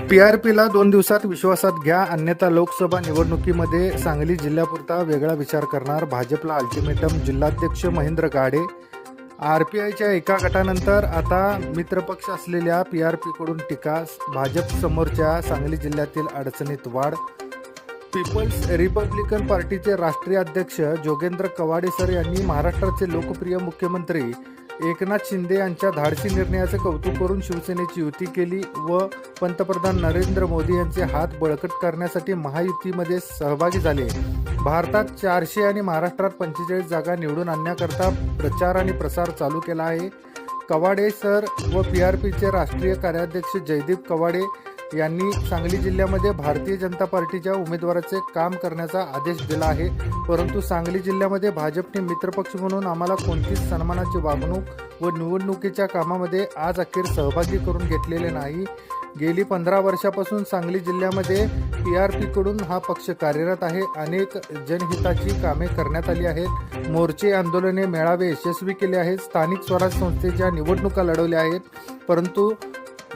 P R पीला दोन दिवसात विश्वासात घ्या अन्यथा लोकसभा निवडणुकीमध्ये सांगली जिल्ह्यापुरता वेगळा विचार करणार भाजपला अल्टिमेटम जिल्हाध्यक्ष महेंद्र गाडे. आर पी आयच्या एका गटानंतर आता मित्रपक्ष असलेल्या पी आर पीकडून टीका भाजप समोरच्या सांगली जिल्ह्यातील अडचणीत वाढ. पीपल्स रिपब्लिकन पार्टीचे राष्ट्रीय अध्यक्ष जोगेंद्र कवाडे सर यांनी महाराष्ट्राचे लोकप्रिय मुख्यमंत्री एकनाथ शिंदे यांच्या धाडसी निर्णयाचे कौतुक करून शिवसेनेची युती केली व पंतप्रधान नरेंद्र मोदी यांचे हात बळकट करण्यासाठी महायुतीमध्ये सहभागी झाले. भारतात चारशे आणि महाराष्ट्रात पंचेचाळीस जागा निवडून आणण्याकरता प्रचार आणि प्रसार चालू केला आहे. कवाडे सर व पी आर पीचे राष्ट्रीय कार्याध्यक्ष जयदीप कवाडे यांनी सांगली जिल्ह्यामध्ये भारतीय जनता पार्टीच्या उमेदवाराचे काम करण्याचा आदेश दिला आहे. परंतु सांगली जिल्ह्यामध्ये भाजपने मित्रपक्ष म्हणून आम्हाला कोणतीच सन्मानाची वागणूक व निवडणुकीच्या कामामध्ये आज अखेर सहभागी करून घेतलेले नाही. गेली पंधरा वर्षापासून सांगली जिल्ह्यामध्ये पी आर पीकडून हा पक्ष कार्यरत आहे. अनेक जनहिताची कामे करण्यात आली आहेत. मोर्चे आंदोलने मेळावे यशस्वी केले आहेत. स्थानिक स्वराज संस्थेच्या निवडणुका लढवल्या आहेत. परंतु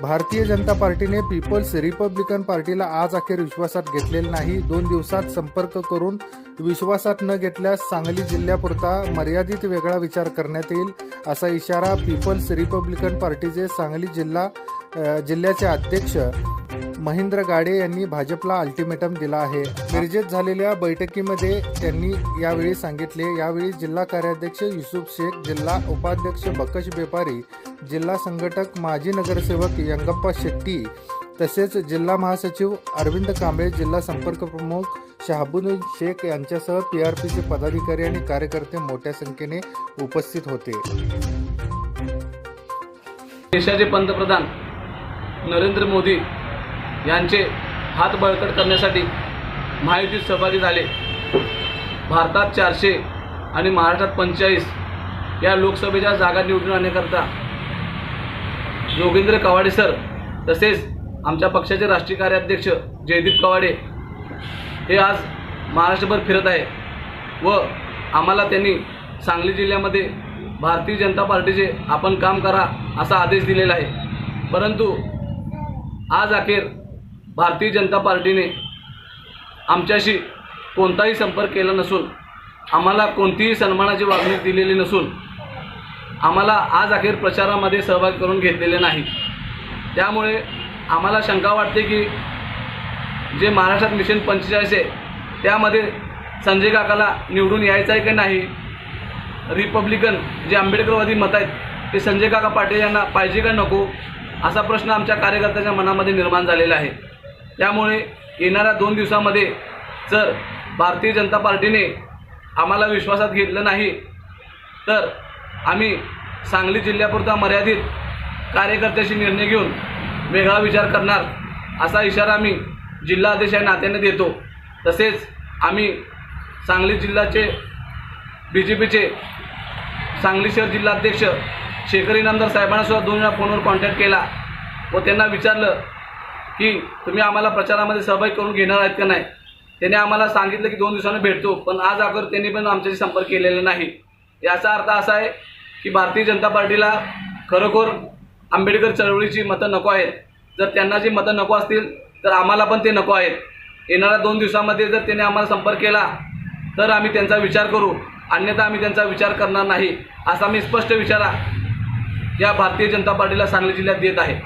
भारतीय जनता पार्टीने पीपल्स रिपब्लिकन पार्टीला आज अखेर विश्वासात घेतलेले नाही. दोन दिवसात संपर्क करून विश्वासात न घेतल्यास सांगली जिल्ह्यापुरता मर्यादित वेगळा विचार करण्यात येईल असा इशारा पीपल्स रिपब्लिकन पार्टीचे सांगली जिल्हा जिल्ह्याचे अध्यक्ष महेंद्र गाडे यांनी भाजपला अल्टिमेटम दिला आहे. मिरजेत झालेल्या बैठकीमध्ये त्यांनी यावेळी सांगितले. यावेळी जिल्हा कार्याध्यक्ष युसुफ शेख जिल्हा उपाध्यक्ष बकश बेपारी जिल्हा संघटक माजी नगरसेवक यंगप्पा शेट्टी तसेच जिल्हा महासचिव अरविंद कांबळे जिल्हा संपर्क प्रमुख शहाबुद्दीन शेख यांच्यासह पी आर पीचे पदाधिकारी आणि कार्यकर्ते मोठ्या संख्येने उपस्थित होते. देशाचे पंतप्रधान नरेंद्र मोदी यांचे हात बळकट करण्यासाठी माहितीत सहभागी झाले. भारतात चारशे आणि महाराष्ट्रात पंचेचाळीस या लोकसभेच्या जागा निवडून आणण्याकरता योगेंद्र कवाडे सर तसेच आमच्या पक्षाचे राष्ट्रीय कार्याध्यक्ष जयदीप कवाडे हे आज महाराष्ट्रभर फिरत आहे व आम्हाला त्यांनी सांगली जिल्ह्यामध्ये भारतीय जनता पार्टीचे आपण काम करा असा आदेश दिलेला आहे. परंतु आज अखेर भारतीय जनता पार्टीने आमच्याशी कोणताही संपर्क केला नसून आम्हाला कोणतीही सन्मानाची वागणूक दिलेली नसून आम्हाला आज अखेर प्रचारामध्ये सहभाग करून घेतलेले नाही. त्यामुळे आम्हाला शंका वाटते की जे महाराष्ट्रात मिशन पंचेचाळीस आहे त्यामध्ये संजय काकाला निवडून यायचं आहे की नाही? रिपब्लिकन जे आंबेडकरवादी मत आहेत ते संजय काका पाटील यांना पाहिजे का नको? असा प्रश्न आमच्या कार्यकर्त्याच्या मनामध्ये निर्माण झालेला आहे. त्यामुळे येणाऱ्या दोन दिवसामध्ये जर भारतीय जनता पार्टीने आम्हाला विश्वासात घेतलं नाही तर आम्ही सांगली जिल्ह्यापुरता मर्यादित कार्यकर्त्याशी निर्णय घेऊन वेगळा विचार करणार असा इशारा आम्ही जिल्हाध्यक्ष या नात्याने देतो. तसेच आम्ही सांगली जिल्ह्याचे बी जे पीचे सांगली शहर जिल्हाध्यक्ष शेखर इनामदार साहेबांना सुद्धा दोन वेळा फोनवर कॉन्टॅक्ट केला व त्यांना विचारलं की तुम्ही आम्हाला प्रचारामध्ये सहभागी करून घेणार आहेत का नाही? त्याने आम्हाला सांगितलं की दोन दिवसांनी भेटतो पण आज अगर त्यांनी पण आमच्याशी संपर्क केलेला नाही. याचा अर्थ असा आहे की भारतीय जनता पार्टीला खरोखर आंबेडकर चळवळीची मतं नको आहेत. जर त्यांना जी मतं नको असतील तर आम्हाला पण ते नको आहेत. येणाऱ्या दोन दिवसामध्ये जर त्याने आम्हाला संपर्क केला तर आम्ही त्यांचा विचार करू. अन्यथा आम्ही त्यांचा विचार करणार नाही असा मी स्पष्ट विचारा या भारतीय जनता पार्टीला सांगली जिल्ह्यात देत आहे.